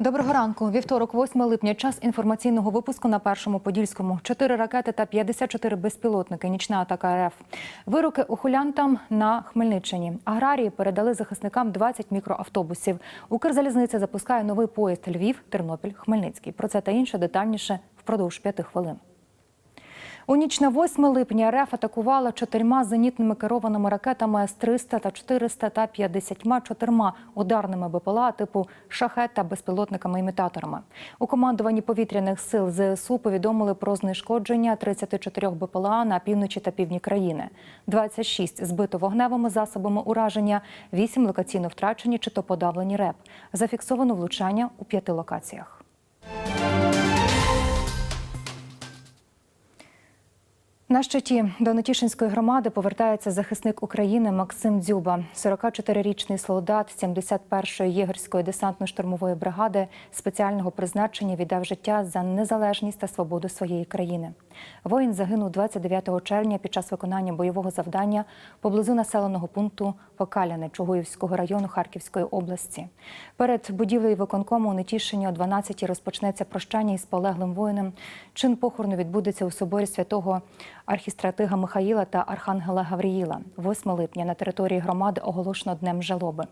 Доброго ранку. Вівторок, 8 липня. Час інформаційного випуску на першому подільському. Чотири ракети та 54 безпілотники. Нічна атака РФ. Вироки ухилянтам на Хмельниччині. Аграрії передали захисникам 20 мікроавтобусів. Укрзалізниця запускає новий поїзд Львів, Тернопіль, Хмельницький. Про це та інше детальніше впродовж п'яти хвилин. У ніч на 8 липня РФ атакувала чотирма зенітними керованими ракетами С-300 та 400 та 54 ударними БПЛА типу «Шахет» та безпілотниками-імітаторами. У командуванні повітряних сил ЗСУ повідомили про знешкодження 34 БПЛА на півночі та півдні країни. 26 збито вогневими засобами ураження, 8 локаційно втрачені чи то подавлені РЕП. Зафіксовано влучання у п'яти локаціях. На щиті до Нетішинської громади повертається захисник України Максим Дзюба, 44-річний солдат 71-ї єгерської десантно-штурмової бригади спеціального призначення віддав життя за незалежність та свободу своєї країни. Воїн загинув 29 червня під час виконання бойового завдання поблизу населеного пункту Покаляне Чугуївського району Харківської області. Перед будівлею виконкому у Нетішині о 12-й розпочнеться прощання із полеглим воїном. Чин похорону відбудеться у соборі святого архістратига Михаїла та архангела Гавріїла. 8 липня на території громади оголошено днем жалоби.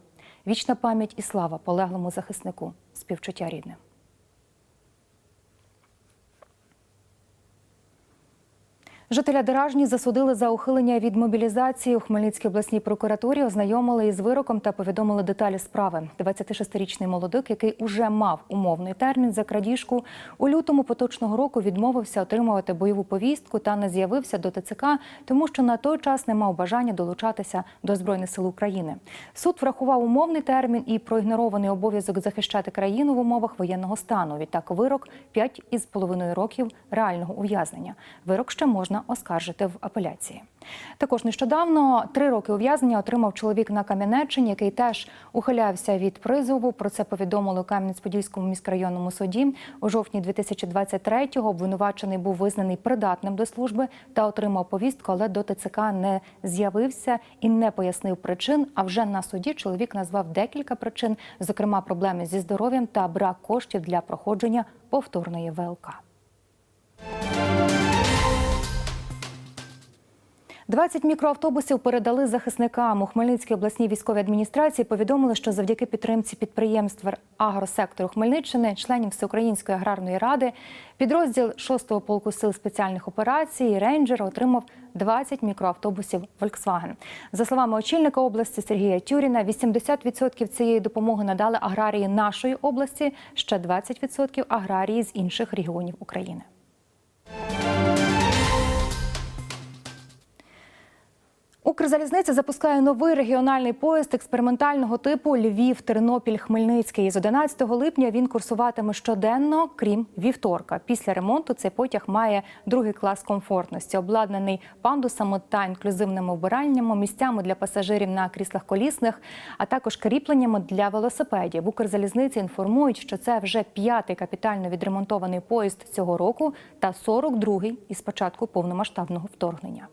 Вічна пам'ять і слава полеглому захиснику, співчуття рідним. Жителя Деражні засудили за ухилення від мобілізації у Хмельницькій обласній прокуратурі, ознайомили із вироком та повідомили деталі справи. 26-річний молодик, який уже мав умовний термін за крадіжку, у лютому поточного року відмовився отримувати бойову повістку та не з'явився до ТЦК, тому що на той час не мав бажання долучатися до збройних сил України. Суд врахував умовний термін і проігнорований обов'язок захищати країну в умовах воєнного стану. Відтак вирок 5,5 років реального ув'язнення. Вирок ще можна оскаржити в апеляції. Також нещодавно три роки ув'язнення отримав чоловік на Кам'янеччині, який теж ухилявся від призову. Про це повідомили у Кам'янець-Подільському міськрайонному суді. У жовтні 2023-го обвинувачений був визнаний придатним до служби та отримав повістку, але до ТЦК не з'явився і не пояснив причин. А вже на суді чоловік назвав декілька причин, зокрема проблеми зі здоров'ям та брак коштів для проходження повторної ВЛК. 20 мікроавтобусів передали захисникам у Хмельницькій обласній військовій адміністрації. Повідомили, що завдяки підтримці підприємств агросектору Хмельниччини, членів Всеукраїнської аграрної ради, підрозділ 6-го полку сил спеціальних операцій рейнджер отримав 20 мікроавтобусів Volkswagen. За словами очільника області Сергія Тюріна, 80% цієї допомоги надали аграрії нашої області, ще 20% аграрії з інших регіонів України. Укрзалізниця запускає новий регіональний поїзд експериментального типу Львів, Тернопіль, Хмельницький. З 11 липня він курсуватиме щоденно, крім вівторка. Після ремонту цей потяг має другий клас комфортності, обладнаний пандусами та інклюзивними вбиральнями, місцями для пасажирів на кріслах колісних, а також кріпленнями для велосипедів. В Укрзалізниці інформують, що це вже п'ятий капітально відремонтований поїзд цього року та 42-й із початку повномасштабного вторгнення.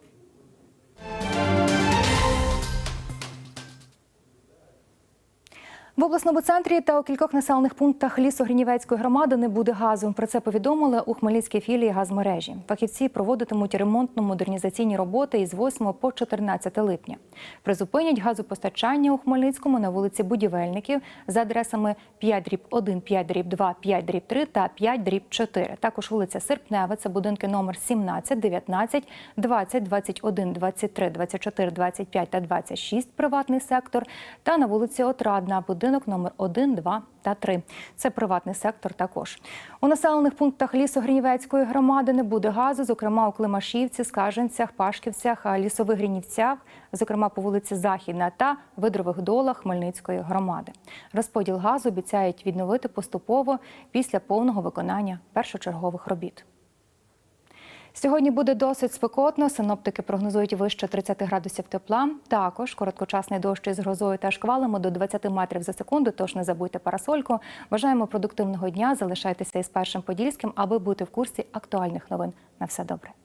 В обласному центрі та у кількох населених пунктах лісогрінівецької громади не буде газу. Про це повідомили у Хмельницькій філії газмережі. Фахівці проводитимуть ремонтно-модернізаційні роботи із 8 по 14 липня. Призупинять газопостачання у Хмельницькому на вулиці Будівельників за адресами 5 дріб 1, 5 дріб 2, 5 дріб 3 та 5 дріб 4. Також вулиця Серпнева, це будинки номер 17, 19, 20, 21, 23, 24, 25 та 26, приватний сектор. Та на вулиці Отрадна, будинок номер 1, 2 та 3. Це приватний сектор також. У населених пунктах Лісогрінівецької громади не буде газу, зокрема у Климашівці, Скаженцях, Пашківцях, Лісових Грінівцях, зокрема по вулиці Західна та Видрових долах Хмельницької громади. Розподіл газу обіцяють відновити поступово після повного виконання першочергових робіт. Сьогодні буде досить спекотно. Синоптики прогнозують вище 30 градусів тепла. Також короткочасний дощ із грозою та шквалами до 20 метрів за секунду. Тож не забудьте парасольку. Бажаємо продуктивного дня. Залишайтеся із першим подільським, аби бути в курсі актуальних новин. На все добре.